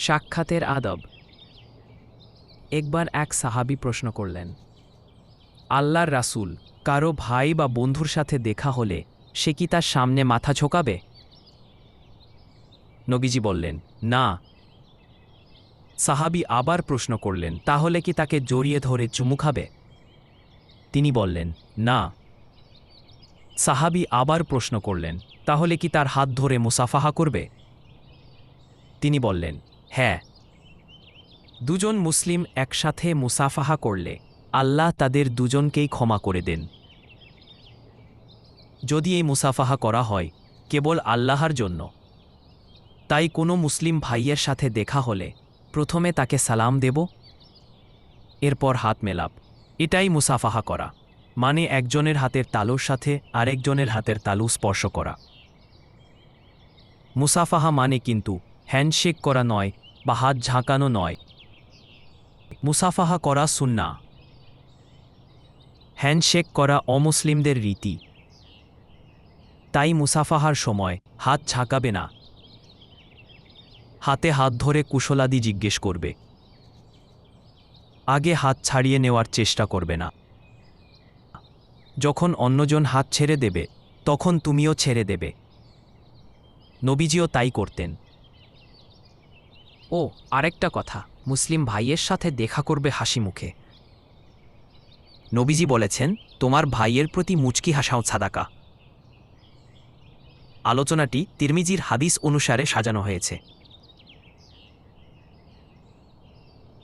সাক্ষাতের আদব। একবার এক সাহাবি প্রশ্ন করলেন, আল্লাহর রাসূল কারও ভাই বা বন্ধুর সাথে দেখা হলে সে কি তার সামনে মাথা ঝোঁকাবে? নবীজি বললেন, না। সাহাবি আবার প্রশ্ন করলেন, তাহলে কি তাকে জড়িয়ে ধরে চুমু খাবে? তিনি বললেন, না। সাহাবি আবার প্রশ্ন করলেন, তাহলে কি তার হাত ধরে মুসাফাহা করবে? তিনি বললেন হ্যাঁ। দুজন মুসলিম একসাথে মুসাফাহা করলে আল্লাহ তাদের দুজনকেই ক্ষমা করে দেন। যদি এই মুসাফাহা করা হয় কেবল আল্লাহর জন্য। তাই কোনো মুসলিম ভাইয়ের সাথে দেখা হলে প্রথমে তাকে সালাম দেব, এরপর হাত মেলাপ। এটাই মুসাফাহা করা মানে একজনের হাতের তালুর সাথে আরেকজনের হাতের তালু স্পর্শ করা। মুসাফাহা মানে কিন্তু হ্যান্ডশেক করা নয় বা হাত ঝাঁকানো নয়। মুসাফাহা করা সুন্না। হ্যান্ডশেক করা অমুসলিমদের রীতি। তাই মুসাফাহার সময় হাত ঝাঁকাবে না। হাতে হাত ধরে কুশলাদি জিজ্ঞেস করবে। আগে হাত ছাড়িয়ে নেওয়ার চেষ্টা করবে না। যখন অন্যজন হাত ছেড়ে দেবে, তখন তুমিও ছেড়ে দেবে। নবীজিও তাই করতেন। ও, আরেকটা কথা। মুসলিম ভাইয়ের সাথে দেখা করবে হাসি মুখে। নবীজি বলেছেন, তোমার ভাইয়ের প্রতি মুচকি হাসাও ছাদাকা আলোচনাটি তিরমিজির হাদিস অনুসারে সাজানো হয়েছে।